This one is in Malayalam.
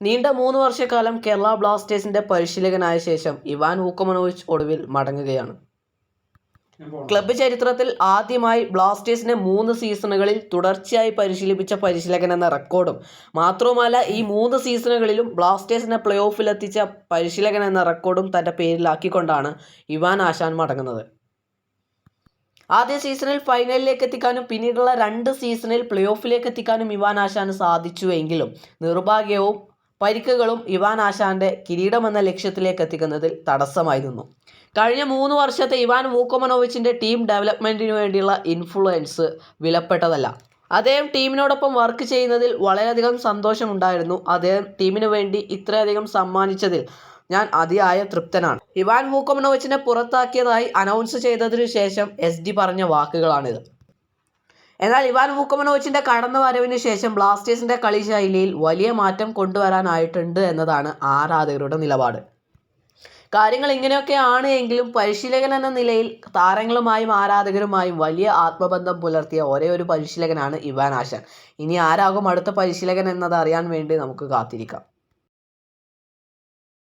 നീണ്ട മൂന്ന് വർഷക്കാലം കേരള ബ്ലാസ്റ്റേഴ്സിന്റെ പരിശീലകനായ ശേഷം ഇവാൻ ഊക്കമനോവിച്ച് ഒടുവിൽ മടങ്ങുകയാണ്. ക്ലബ്ബ് ചരിത്രത്തിൽ ആദ്യമായി ബ്ലാസ്റ്റേഴ്സിനെ മൂന്ന് സീസണുകളിൽ തുടർച്ചയായി പരിശീലിപ്പിച്ച പരിശീലകൻ എന്ന റെക്കോർഡും മാത്രവുമല്ല ഈ മൂന്ന് സീസണുകളിലും ബ്ലാസ്റ്റേഴ്സിനെ പ്ലേ ഓഫിലെത്തിച്ച പരിശീലകൻ എന്ന റെക്കോർഡും തന്റെ പേരിലാക്കിക്കൊണ്ടാണ് ഇവാൻ ആശാൻ മടങ്ങുന്നത്. ആദ്യ സീസണിൽ ഫൈനലിലേക്ക് എത്തിക്കാനും പിന്നീടുള്ള രണ്ട് സീസണിൽ പ്ലേ ഓഫിലേക്ക് എത്തിക്കാനും ഇവാൻ ആശാന് സാധിച്ചുവെങ്കിലും നിർഭാഗ്യവും പരിക്കുകളും ഇവാൻ ആശാന്റെ കിരീടമെന്ന ലക്ഷ്യത്തിലേക്ക് എത്തിക്കുന്നതിൽ തടസ്സമായിരുന്നു. കഴിഞ്ഞ മൂന്ന് വർഷത്തെ ഇവാൻ വൂക്കോമനോവിച്ചിന്റെ ടീം ഡെവലപ്മെന്റിനു വേണ്ടിയുള്ള ഇൻഫ്ലുവൻസ് വിലപ്പെട്ടതല്ല. അദ്ദേഹം ടീമിനോടൊപ്പം വർക്ക് ചെയ്യുന്നതിൽ വളരെയധികം സന്തോഷമുണ്ടായിരുന്നു. അദ്ദേഹം ടീമിനു വേണ്ടി ഇത്രയധികം സമ്മാനിച്ചതിൽ ഞാൻ അതിയായ തൃപ്തനാണ്. ഇവാൻ വൂക്കോമനോവിച്ചിനെ പുറത്താക്കിയതായി അനൗൺസ് ചെയ്തതിനു ശേഷം എസ് ഡി പറഞ്ഞ വാക്കുകളാണിത്. എന്നാൽ ഇവാൻ വുക്കമനോവിച്ചിന്റെ കടന്നു വരവിന് ശേഷം ബ്ലാസ്റ്റേഴ്സിന്റെ കളിശൈലിയിൽ വലിയ മാറ്റം കൊണ്ടുവരാനായിട്ടുണ്ട് എന്നതാണ് ആരാധകരുടെ നിലപാട്. കാര്യങ്ങൾ ഇങ്ങനെയൊക്കെയാണ് എങ്കിലും പരിശീലകൻ എന്ന നിലയിൽ താരങ്ങളുമായും ആരാധകരുമായും വലിയ ആത്മബന്ധം പുലർത്തിയ ഒരേ ഒരു പരിശീലകനാണ് ഇവാൻ ആശാൻ. ഇനി ആരാകും അടുത്ത പരിശീലകൻ എന്നത് അറിയാൻ വേണ്ടി നമുക്ക് കാത്തിരിക്കാം.